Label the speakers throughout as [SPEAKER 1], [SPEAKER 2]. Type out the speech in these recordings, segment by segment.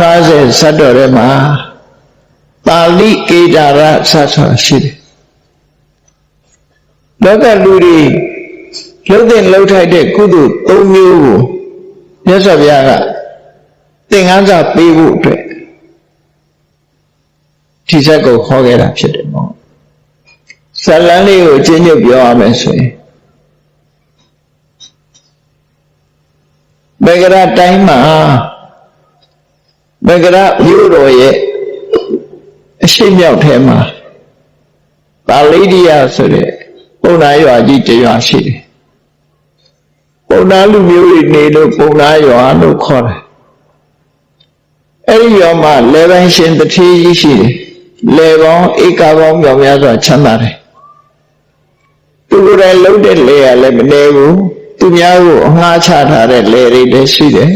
[SPEAKER 1] 150ဇတ်တော်ထဲမှာပါဠိကေဒါရဇတ်ဆိုတာရှိတယ်လောကလူတွေလှုပ်တဲ့လှုပ်ထိုက်တဲ့ကုသိုလ်၃မျိုးကိုမြတ်စွာဘုရားကသင်္ကန်းစာပေးဖို့အတွက်ဒီဇက်ကိုခေါ်ခဲ့တာဖြစ်တယ်ပေါ့ဇလန်းလေးကိုအချင်းချင်းပြောရမယ်ဆိုရင်ဘေကရတိုင်းမှာ ဘေကရမြို့တော်ရဲ့အရှိမြောက်ထဲမှာပါဠိဒိယဆိုတဲ့ပုံနာရွာကြီးတရွာရှိတယ်ပုံနာလူမျိုးတွေနေလို့ပုံနာရွာလို့ခေါ်တယ်အဲ့ဒီရွာမှာလေပိုင်းရှင်တတိကြီးရှိတယ်လေပေါင်းဧကပေါင်းမြောက်များစွာချမ်းသာတယ်သူကိုယ်တိုင်လုံးတဲ့လေရလည်းမနေဘူးသူများကိုအငှားချထားတဲ့လေတွေလည်းရှိတယ်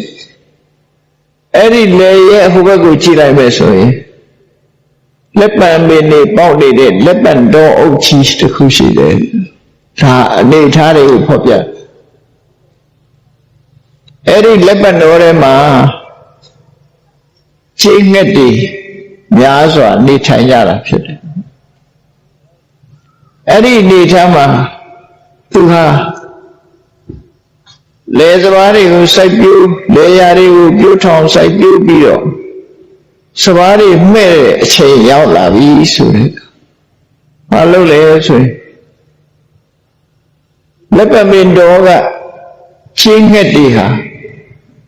[SPEAKER 1] အဲ့ဒီလေရဲ့ဟိုဘက်ကိုကြည့်လိုက်မယ်ဆိုရင်လက်ပံမင်းနေပေါက်နေတဲ့လက်ပံတော်အုပ်ကြီးတစ်ခုရှိတယ်ဒါအနေထားတွေကိုဖော်ပြအဲ့ဒီလက်ပံတော်ထဲမှာချင်းငှက်တွေများစွာနေထိုင်ကြတာဖြစ်တယ်အဲ့ဒီနေထားမှာသူဟာ လေစဘာတွေကိုစိုက်ပျိုးလေယာတွေကိုပြုထောင်စိုက်ပျိုးပြီးတော့စဘာတွေမဲ့တဲ့အချိန်ရောက်လာပြီဆိုတဲ့ဘာလို့လဲဆိုရင်လက်ပမင်တော်ကချင်းငှက်တွေဟာ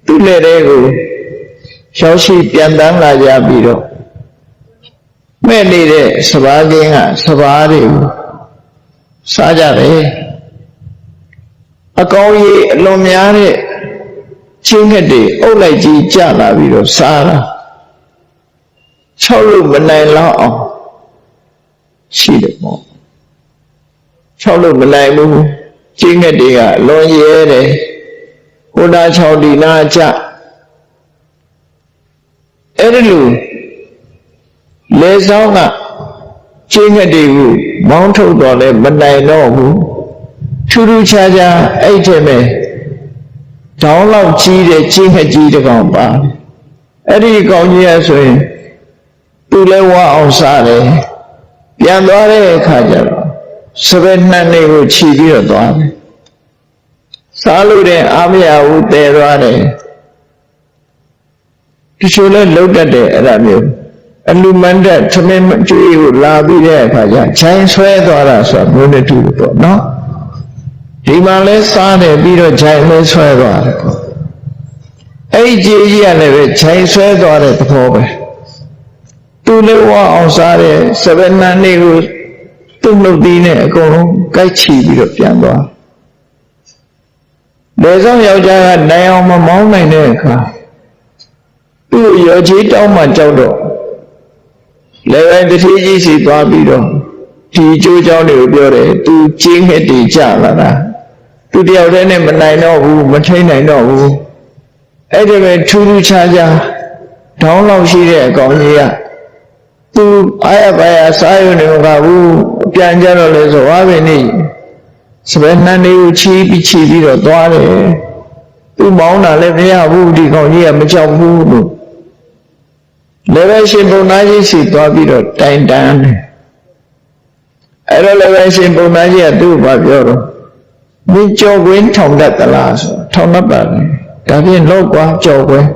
[SPEAKER 1] သူ့လက်တွေကိုရောက်ရှိပြန်တန်းလာကြပြီးတော့မဲ့နေတဲ့စဘာကင်းကစဘာတွေကိုစားကြတယ် အကောင်းကြီးအလွန်များတဲ့ချင်းငှက်တွေအုပ်လိုက်ကြီးကြလာပြီးတော့စားတာ၆လို့မနိုင်လောက်အောင်ရှိတယ်ပေါ့၆လို့မနိုင်ဘူးချင်းငှက်တွေကအလွန်ရဲတယ်ဟိုတာ၆ဒီနာကြအဲ့ဒီလိုလေဆောင်ကချင်းငှက်တွေကိုမောင်းထုတ်တော့လဲမနိုင်တော့ဘူး ထူးထူးခြားခြားအဲ့ထဲမဲ့ဒေါင်းလောက်ကြီးတဲ့ချင်းငှက်ကြီးတစ်ကောင်ပါအဲ့ဒီကောင်ကြီးရဆိုရင်သူလဲဝအောင်စားတယ်ပြန်သွားတဲ့အခါကျတော့စပယ်နှံတွေကိုခြီးပြီးတော့သွားတယ်စားလို့တဲ့အာမရဘူးတည်သွားတယ်တချို့လဲလှုပ်တတ်တယ်အဲ့ဒါမျိုးအလူမန္တသမင်းကျွေးကိုလာပြီးတဲ့အခါကျခြိုင်းဆွဲသွားတာဆိုတာမျိုးနဲ့တူတယ်ပေါ့နော် ဒီမှာလဲစားတယ်ပြီးတော့ခြိုင်လဲဆွဲသွားတယ်ပေါ့အဲ့ဒီကြီးကြီးကလည်းပဲခြိုင်ဆွဲသွားတဲ့သဘောပဲသူလည်းဝအောင်စားတဲ့စပယ်နန်လေးကိုသူ့နှုတ်သီးနဲ့အကုန်လုံးကိုက်ချီပြီးတော့ပြန်သွားလေဆောင်ယောက်ျားကနိုင်အောင်မမောင်းနိုင်တဲ့အခါသူ့ရောကြီးတောင်းမှကြောက်တော့လေဝိုင်းတတိကြီးစီသွားပြီးတော့ဒီအကျိုးကြောင့်တွေကိုပြောတယ်သူကျင်းခဲ့တည်ကြလာတာ သူတယောက်တည်းနဲ့မနိုင်တော့ဘူးမထိန်နိုင်တော့ဘူးအဲ့ဒီပဲထူးထူးခြားခြားဒေါင်းလောက်ရှိတဲ့အကောင်ကြီးကသူအားရပါရစားရုံနဲ့မကဘူးပြန်ကြတော့လေဆိုဝါပင်နေစပယ်နှန်းလေးကိုချီးပြီးချီးပြီးတော့သွားတယ်သူမောင်းတာလည်းမရဘူးဒီကောင်ကြီးကမကြောက်ဘူးလို့လည်းပဲရှင်ပုံနာကြီးစီသွားပြီးတော့တိုင်တန်းတယ်အဲ့တော့လည်းပဲရှင်ပုံနာကြီးကသူ့ကိုပြောတော့ မင်းကြော်ကွင်းထောင်တတ်သလားဆိုထောင်တတ်ပါလေဒါဖြင့်လောက်ကွာကြော်ကွင်း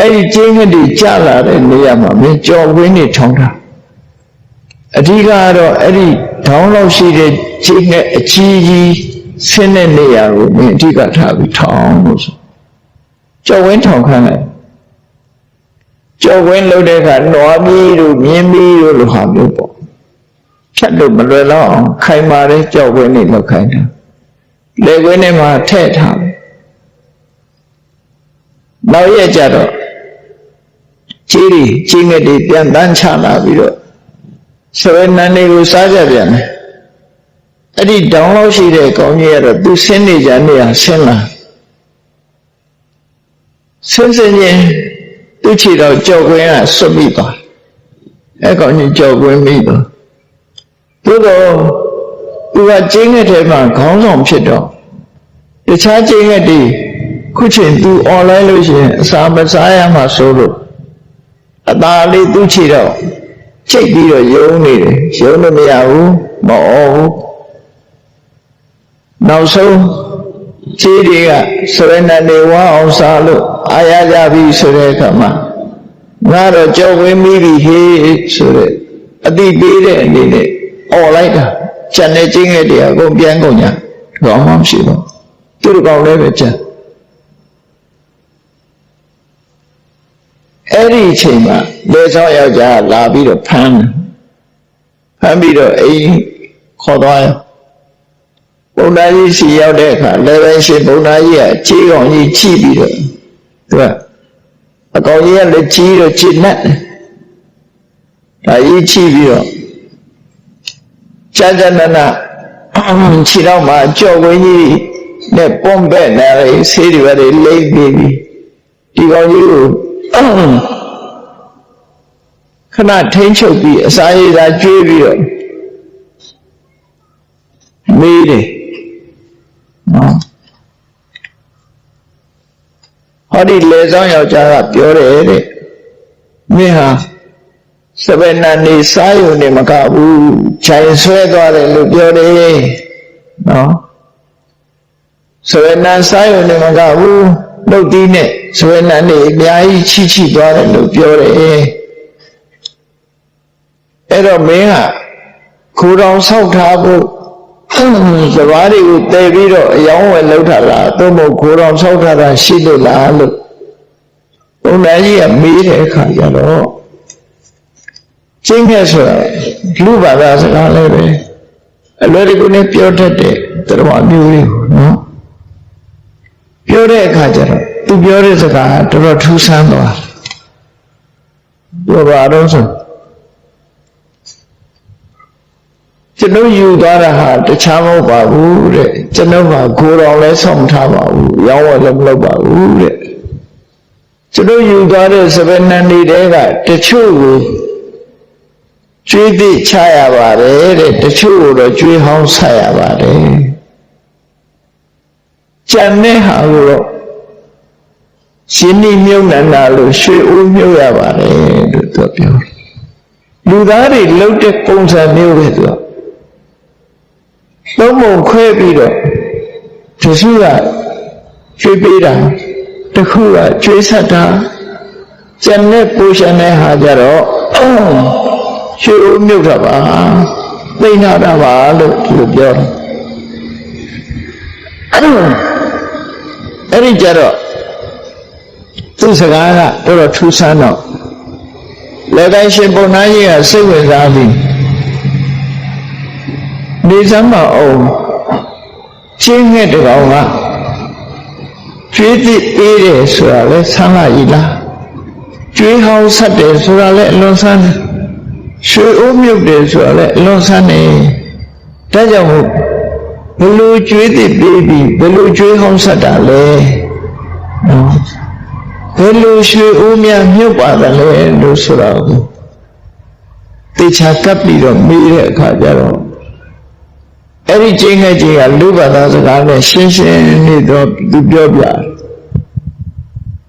[SPEAKER 1] အဲ့ဒီကျင်းကတိကြလာတဲ့နေရာမှာမင်းကြော်ကွင်းနေထောင်တာအဓိကကတော့အဲ့ဒီထောင်လောက်ရှိတဲ့ကျင်းနဲ့အချီးကြီးဆင်းတဲ့နေရာကိုမင်းအဓိကထားပြီးထောင်လို့ဆိုကြော်ဝင်းထောင်ခန်းလိုက်ကြော်ဝင်းလုပ်တဲ့အခါနွားမီးတို့မြင်းမီးတို့လိုဟာမျိုးပေါ့ဖြတ်လို့မလွယ်တော့အောင်ခိုင်မာတဲ့ကြော်ဝင်းနေလောက်ခိုင်းတာ လေခွင်းထဲမှာထည့်ထားတယ်နောက်ရက်ကြတော့ကြီးကြီးကြီးငယ်တွေပြန်တန်းချလာပြီးတော့ဆွေနန်းတွေကိုစားကြပြန်တယ်အဲ့ဒီတောင်းလို့ရှိတဲ့ကောင်းကြီးကတော့သူဆင်းနေကြနေရဆင်းလာဆင်းစင်းချင်းသူ့ခြေတော့ကြောက်ခွင်းကဆွတ်မိသွားအဲ့ကောင်ကြီးကြောက်ခွင်းမိသွားသို့တော့သူ ကကျင်းတဲ့ထဲမှာခေါင်းဆောင်ဖြစ်တော့တခြားကျင်းတဲ့ဒီခုချိန်သူ online လို့ရှိရင်အစာမစားရမှဆိုလို့အသာလေးသူ့ခြေတော့ချိတ်ပြီးတော့ယုံနေတယ်ယုံလို့မရဘူးမအော်ဘူးနောက်ဆုံးခြေတွေကစရဏနေဝအောင်စားလို့အာရကြပြီဆိုတဲ့အခါမှာငါတော့ကြောက်ဝင်းမိပြီဟေးဆိုတဲ့အတိပေးတဲ့အနေနဲ့អော်လိုက်တာ ကျန်တဲ့ချင်းငယ်တွေအကုန်ပြန်ကုန်ညာတော့မှမရှိတော့သူတို့ကောင်လည်းပဲကျန်အဲ့ဒီအချိန်မှာလေဆောင်ယောက်ျားလာပြီးတော့ဖမ်းတယ်ဖမ်းပြီးတော့အိမ်ခေါ်သွားရဘုရားကြီးစီရောက်တဲ့အခါလေပဲရှင်ဘုရားကြီးကခြေကောင်ကြီးချိပြီးတော့သူကအကောင်ကြီးကလည်းကြီးတော့ခြေနဲ့ဒါကြီးချိပြီးတော့ ကြာကြာနာနာခြေတော့မှကြော့ဝင်းကြီးနဲ့ပုံပဲ့နေလေဆေးတွေပဲလိမ့်ပြီးပြီဒီကောင်ကြီးကိုခဏထိန်းချုပ်ပြီးအစာရည်သာကျွေးပြီးတော့မေးတယ်နော်ဟောဒီလေဆောင်ယောက်ျားကပြောတယ်တဲ့မင်းဟာ စပယ်နာနေစားရုံနဲ့မကဘူးခြိုင်ဆွဲသွားတယ်လို့ပြောတယ်နော်စပယ်နာစားရုံနဲ့မကဘူးနှုတ်သီးနဲ့စပယ်နာနေအများကြီးချိချိသွားတယ်လို့ပြောတယ်အဲ့တော့မင်းကခိုးတော်ဆောက်ထားဖို့စဘာတွေကိုတည်ပြီးတော့အယောင်းဝယ်လောက်တာလားသို့မဟုတ်ခိုးတော်ဆောက်ထားတာရှိလို့လားလို့ဘုရားကြီးကမေးတဲ့အခါကျတော့ ရှင်းခဲ့ဆိုတာလူဘာသာစကားလည်းပဲအလွယ်တကူနဲ့ပြောတတ်တဲ့တရားမျိုးလေးကိုနော်ပြောတဲ့အခါကျတော့သူပြောတဲ့စကားတော်တော်ထူးဆန်းသွားပြောပါတော့ဆိုကျွန်တော်ယူသွားတာဟာတခြားမဟုတ်ပါဘူးတဲ့ကျွန်တော်ကကိုယ်တော်လည်းဆောင်ထားပါဘူးရောင်းဝယ်လည်းမလုပ်ပါဘူးတဲ့ကျွန်တော်ယူသွားတဲ့စပယ်နန်ဒီတဲကတချို့ကို ကျွေးသည့်ချရပါတယ်တဲ့တချို့ကိုတော့ကျွေးဟောင်းဆက်ရပါတယ်ကြံတဲ့ဟာကိုတော့ရှင်နိမြုပ်နန္ဒလို့ရွှေဦးမြုပ်ရပါတယ်လို့သူပြောလူသားတွေလှုပ်တဲ့ပုံစံမျိုးပဲသူကသုံးပုံခွဲပြီးတော့တစုကကျွေးပေးတာတစ်ခုကကျွေးဆက်တာကျန်တဲ့ပူရှင်တဲ့ဟာကြတော့ ရွှေဦးမြုပ်တာပါသိနာတာပါလို့သူပြောတယ်အဲ့ဒီကြတော့သူစကားကတော်တော်ထူးဆန်းတော့လက်ကိုင်းရှင်ပုံနာကြီးကစိတ်ဝင်စားပြီးနေစမ်းမအောင်ချင်းငှက်တကောင်ကကျွေးသည့်အေးတယ်ဆိုတာလဲဆန်းလာကြီးလားကျွေးဟောင်းဆက်တယ်ဆိုတာလဲအလွန်ဆန်းတယ် ရွှေအိုးမြုပ်တယ်ဆိုတာလဲအလွန်ဆန်းတယ်ဒါကြောင့်မို့ဘလို့ကျွေးသည့်ပေးပြီးဘလို့ကျွေးဟောင်းဆက်တာလဲနော်ဘယ်လိုရွှေအိုးများမြုပ်ပါတယ်လဲလို့ဆိုတော့တေချာကပ်ပြီးတော့မေးတဲ့အခါကျတော့အဲ့ဒီချင်းငယ်ချင်းကလူဘာသာစကားနဲ့ရှင်းရှင်းနေတော့သူပြောပြ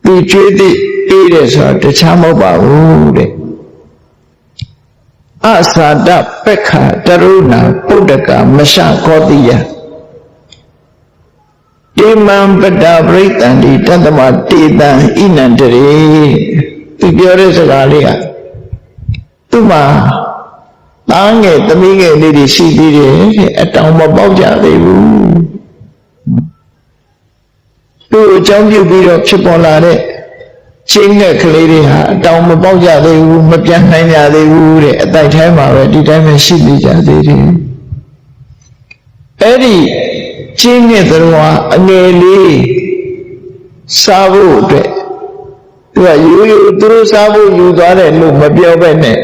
[SPEAKER 1] သူကျွေးသည့်အေးတယ်ဆိုတာတခြားမဟုတ်ပါဘူးတဲ့ အသာဒပက္ခတရုဏပုဒ္ဒကမရှခောတိယတေမံပတ္တပရိတန္တိတတ္တမတေတံဣနန္တရေသူပြောတဲ့စကားလေးကသူ့မှာသားငယ်သမီးငယ်လေးတွေရှိသေးတယ်တဲ့အတောင်မပေါက်ကြသေးဘူးသူ့အကြောင်းပြုပြီးတော့ဖြစ်ပေါ်လာတဲ့ ချင်းငယ်ကလေးတွေဟာအတောင်မပေါက်ကြသေးဘူးမပြန်နိုင်ကြသေးဘူးတဲ့အတိုက်ထဲမှာပဲဒီတိုင်းပဲရှိနေကြသေးတယ်အဲ့ဒီချင်းငယ်သတော်အငယ်လေးစားဖို့အတွက်သူကရိုးရိုးသူတို့စားဖို့ယူသွားတယ်လို့မပြောဘဲနဲ့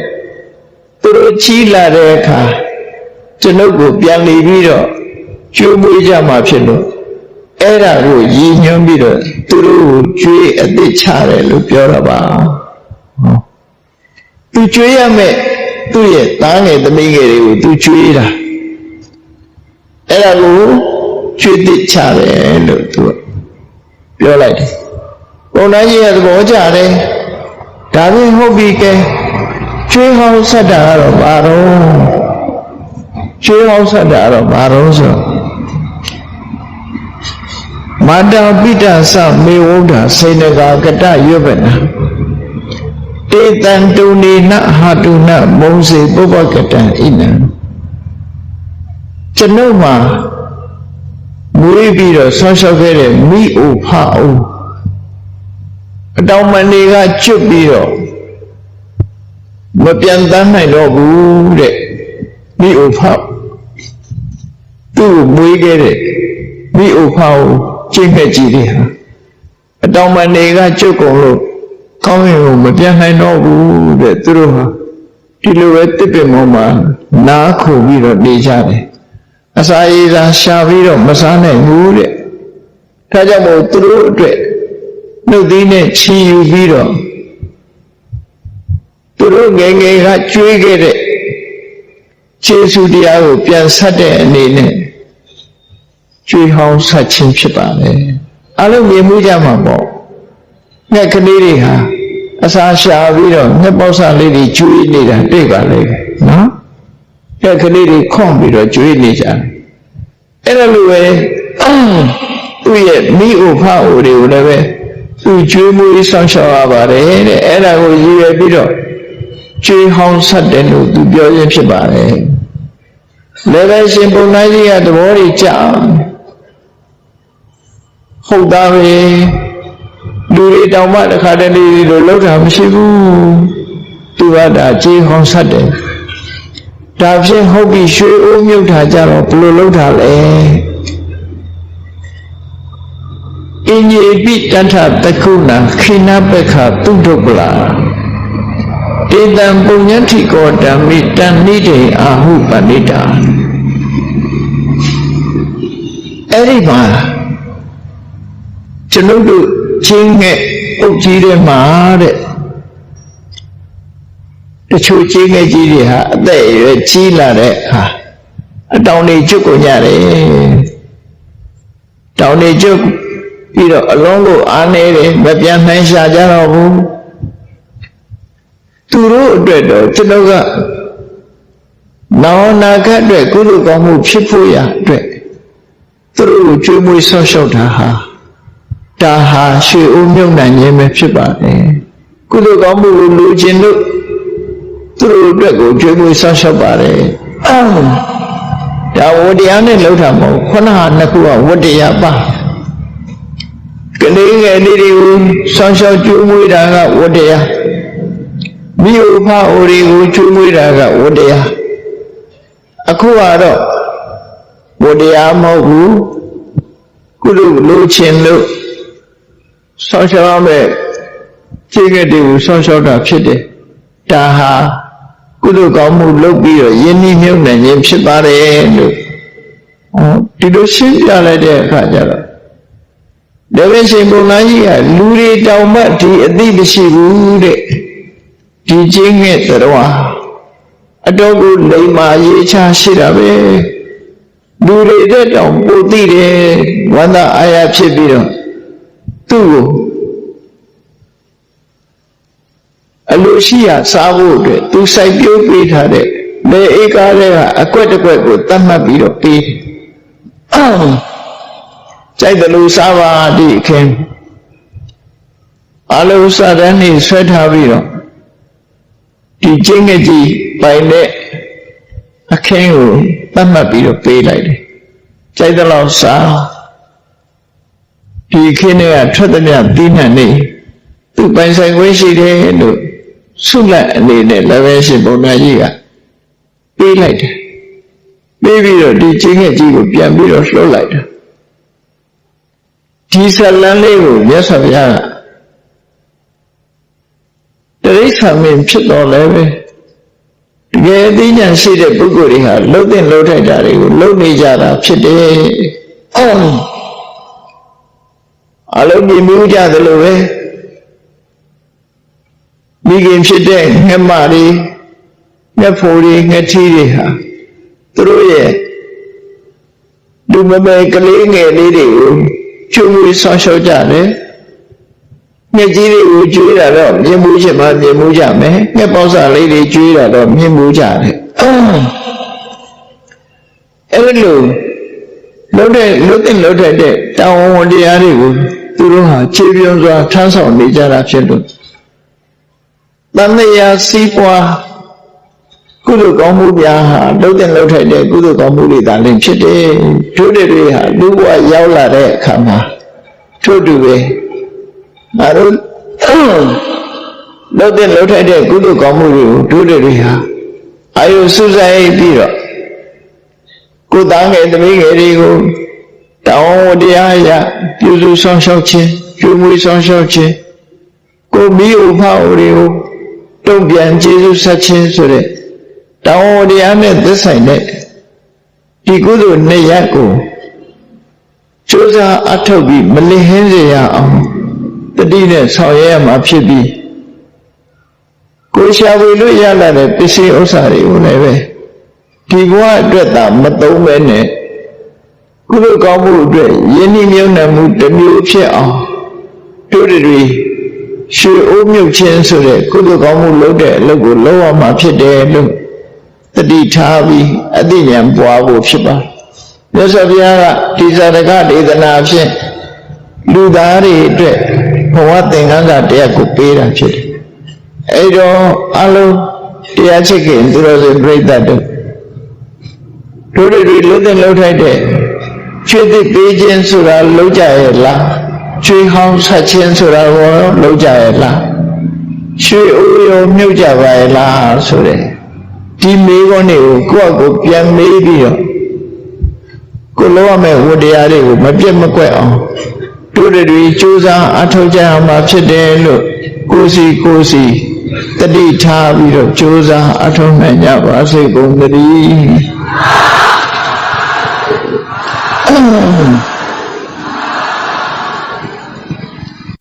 [SPEAKER 1] သူတို့ချီးလာတဲ့အခါကျွန်ုပ်ကိုပြန်လီပြီးတော့ကျိုးမွေးကြမှာဖြစ်လို့ အဲ့ဒါကိုရည်ညွှန်းပြီးတော့သူတို့ကိုကြွေးအသစ်ချတယ်လို့ပြောတာပါသူကြွေးရမယ်သူ့ရဲ့သားငယ်သမီးငယ်တွေကိုသူကြွေးတာအဲ့ဒါကိုကြွေးသစ်ချတယ်လို့သူပြောလိုက်တယ်ဘုံသားကြီးရဲ့သဘောကြတယ်ဒါဖြင့်ဟုတ်ပြီကဲကျွေးဟောင်းဆက်တာကတော့ဘာတော့ကျွေးဟောင်းဆက်တာကတော့ဘာတော့ဆိုတော့ မာတာပိတသမေဝုဒ္ဓစေနဂာကတရွတ်ပနာတေတံတုန်နေနဟာတုနမုံစေပုပ္ပကတံဣနံကျွန်ုပ်မှာမွေးပြီးတော့ဆောင်းလျှောက်ခဲ့တဲ့မိအိုဖအိုအတောင်မဏီကကျွတ်ပြီးတော့မပြန်တမ်းနိုင်တော့ဘူးတဲ့မိအိုဖသူ့ကိုမွေးခဲ့တဲ့မိအိုဖကို ကျင့်ခဲ့ကြည့်တယ်ဟာအတောင်မဏီကကျွတ်ကုန်လို့ကောင်းရင်ကိုမပြန်နိုင်တော့ဘူးတဲ့သူတို့ဟာဒီလိုပဲတစ်ပင်ပေါ်မှာနားခုပြီးတော့နေကြတယ်အစာရည်သာရှာပြီးတော့မစားနိုင်ဘူးတဲ့ဒါကြောင့်မို့သူတို့အတွက်နှုတ်သီးနဲ့ချီယူပြီးတော့သူတို့ငယ်ငယ်ကကျွေးခဲ့တဲ့ခြေဆုတရားကိုပြန်ဆက်တဲ့အနေနဲ့ ကျွေးဟောင်းဆက်ခြင်းဖြစ်ပါလေအလုံးမြင်မှုကြမှာပေါ့ငှက်ကလေးတွေဟာအစာရှာပြီးတော့ငှက်ပေါက်ဆလေးတွေကျွေးနေတာတွေ့ပါလေနော်ငှက်ကလေးတွေခွန့်ပြီးတော့ကျွေးနေကြတယ်အဲ့ဒါလိုပဲသူ့ရဲ့မိအိုဖအိုတွေကိုလည်းပဲသူကျွေးမွေးဆောင်ရှောက်ရပါတယ်တဲ့အဲ့ဒါကိုရည်ရွယ်ပြီးတော့ကျွေးဟောင်းဆက်တယ်လို့သူပြောရင်းဖြစ်ပါတယ် လည်းပဲရှင်ပုံနာကြီးကသဘောကြီးကြာဟုတ်သားပဲလူတွေတောင်မှတခါတလေလိုလောက်တာမရှိဘူးသူကဒါကြေးဟောင်းဆက်တယ်ဒါဖြင့်ဟုတ်ပြီရွှေအိုးမြုပ်တာကြတော့ဘယ်လိုလုပ်တာလဲအင်ကြီးပိတထတကုဏခိနပက္ခတုဒ္ဒပလာ ဧတံပုညတိကောဓမ္မိတန်နိတေအာဟုပဏိတာအဲ့ဒီမှာကျွန်ုပ်တို့ချင်းငဲ့အုပ်ကြီးတွေမှာတဲ့တချို့ချင်းငယ်ကြီးတွေဟာအသက်အရွယ်ကြီးလာတဲ့ဟာအတောင်တွေကျွတ်ကုန်ကြတယ်တောင်တွေကျွတ်ပြီးတော့အလုံးလို့အားနေတယ်မပြန်နိုင်ရှာကြတော့ဘူး သူတို့အတွက်တော့ကျွန်တော်ကနောင်နာခတ်အတွက်ကုသိုလ်ကောင်းမှုဖြစ်ဖို့ရအတွက်သူတို့ကိုကျွေးမွေးဆောက်ရှောက်တာဟာဒါဟာရွှေအိုးမြုပ်နိုင်ခြင်းပဲဖြစ်ပါတယ်ကုသိုလ်ကောင်းမှုကိုလိုချင်လို့သူတို့အတွက်ကိုကျွေးမွေးဆောက်ရှောက်ပါတယ်ဒါဝတရားနဲ့လှုပ်တာမဟုတ်ခုနကနှစ်ခုကဝတ္တရားပါကလေးငယ်လေးတွေကိုဆောင်းရှောက်ကျွေးမွေးတာကဝတ္တရား မိဥဖအိုတွေကိုကျွေးမွေးတာကဝတ္တရားအခုကတော့ဝတ္တရားမဟုတ်ဘူးကုသိုလ်လိုချင်လို့ဆောင်းရှောက်ရမယ်ခြေကတွေကိုဆောင်းရှောက်တာဖြစ်တယ်ဒါဟာကုသိုလ်ကောင်းမှုလုပ်ပြီးတော့ယဉ်နှီးမြုပ်နှံခြင်းဖြစ်ပါတယ်လို့ဟောဒီလိုရှင်းပြလိုက်တဲ့အခါကျတော့ဒေဝရှင်ဘုံသားကြီးကလူတွေတောင်မှဒီအသိမရှိဘူးတဲ့ ဒီချင်းငဲ့တော်အတော်ကိုလိမ္မာရေးချရှိတာပဲလူတွေတဲ့တောင်ပိုသိတယ်ဝန္တာအာရဖြစ်ပြီးတော့သူ့ကိုအလိုရှိရစားဖို့အတွက်သူစိုက်ပျိုးပေးထားတဲ့လေဧကားတွေကအကွက်တစ်ကွက်ကိုတတ်မှတ်ပြီးတော့ပေးတယ်။ကြိုက်တယ်လို့စားပါဒီအခင်းအလုံးစားတဲ့နေ့ဆွဲထားပြီးတော့ ဒီကျင်းငယ်ကြီးပိုင်တဲ့အခင်းကိုတတ်မှတ်ပြီးတော့ပေးလိုက်တယ်။ကြိုက်တယ်လို့စားဒီခင်းတွေကထွက်သည်မြသီးနှံနေသူပိုင်ဆိုင်ခွင့်ရှိတယ်လို့ဆုလက်အနေနဲ့လည်းပဲရှင်ဘုရားကြီးကပေးလိုက်တယ်ပေးပြီးတော့ဒီချင်းငယ်ကြီးကိုပြန်ပြီးတော့လှုပ်လိုက်တယ်ဒီဇလန်းလေးကိုမြတ်စွာဘုရားက တရိစ္ဆာန်မင်းဖြစ်တော်လဲပဲတကယ်အသိဉာဏ်ရှိတဲ့ပုဂ္ဂိုလ်တွေဟာလှုပ်တဲ့လှုပ်ထိုက်တာတွေကိုလှုပ်နေကြတာဖြစ်တယ်အော်အလုံးမြင်မှုကြသလိုပဲမိခင်ဖြစ်တဲ့ငှက်မတွေငှက်ဖိုတွေငှက်ထီးတွေဟာသူတို့ရဲ့လူမမဲကလေးငယ်လေးတွေကိုချုံမွေးဆောင်းရှောက်ကြတယ် ငှက်ကြီးတွေကိုကျွေးတာတော့မြင်မှုချင်မှမြင်မှုကြမယ်ငှက်ပေါက်စာလေးတွေကျွေးတာတော့မြင်မှုကြတယ်အဲ့လိုလုံးတဲ့လုံးတဲ့လုံးတဲ့တဲ့တောင်းဝန်တရားတွေကိုသူတို့ဟာခြေပြုံးစွာထမ်းဆောင်နေကြတာဖြစ်လို့တန်တရားစီးပွားကုသိုလ်ကောင်းမှုများဟာလုံးတဲ့လုံးထိုက်တဲ့ကုသိုလ်ကောင်းမှုတွေသာလင်းဖြစ်တယ်တို့တွေဟာလူဘဝရောက်လာတဲ့အခါမှာထို့တူပဲ ငါတို့လုံးတဲ့လုံးထိုက်တဲ့ကုသိုလ်ကောင်းမှုတွေကိုတို့တွေဟာအာယုစုဆိုင်ပြီးတော့ကိုယ်သားငယ်သမီးငယ်တွေကိုတောင်းဝတရားရပြုစုဆောင်ရှောက်ခြင်းပြုမွေးဆောင်ရှောက်ခြင်းကိုမိဥဖအိုတွေကိုတုံ့ပြန်ကျေးဇူးဆက်ခြင်းဆိုတဲ့တောင်းဝတရားနဲ့သက်ဆိုင်တဲ့ဒီကုသိုလ်နှစ်ရပ်ကိုစူးစမ်းအထောက်ပြီးမလစ်ဟင်းစေရအောင် တတိနဲ့ဆောင်ရွက်ရမှာဖြစ်ပြီးကိုရှာဝေလို့ရလာတဲ့ပစ္စည်းဥစ္စာတွေကိုလည်းပဲဒီဘဝအတွက်သာမသုံးပဲနဲ့ကုသိုလ်ကောင်းမှုအတွက်ယဉ်ဤမြုံနှံမှုတစ်မျိုးဖြစ်အောင်တို့တွေရွှေအိုးမြုပ်ခြင်းဆိုတဲ့ကုသိုလ်ကောင်းမှုလုပ်တဲ့အလုပ်ကိုလုပ်ရမှာဖြစ်တယ်လို့တတိထားပြီးအသိဉာဏ်ပွားဖို့ဖြစ်ပါတယ်မြတ်စွာဘုရားကဒီဇာတကဒေသနာဖြင့်လူသားတွေအတွက် ဘဝသင်္ကန်းစာတရားကိုပေးတာဖြစ်တယ်အဲတော့အလုံးတရားချစ်ခင်သူတော်စင်ပြိဿတို့တို့တွေလုံးတဲ့လုံးထိုက်တဲ့ချွေသစ်ပေးခြင်းဆိုတာလုံးကြရဲ့လားချွေဟောင်းဆက်ခြင်းဆိုတာကိုလုံးကြရဲ့လားရွှေအိုးရောမြုပ်ကြပါရဲ့လားဆိုတဲ့ဒီမေးခွန်းတွေကိုကိုယ့်အကိုပြန်မေးပြီးတော့ကိုလောရမယ့်ဝတ္တရားတွေကိုမပြတ်မကွက်အောင် တို့တွေစူးစမ်းအထောက်ကြအောင်မှာဖြစ်တယ်လို့ကိုစီကိုစီတတိထားပြီးတော့စူးစမ်းအထောက်နိုင်ကြပါစေကုန်သတည်း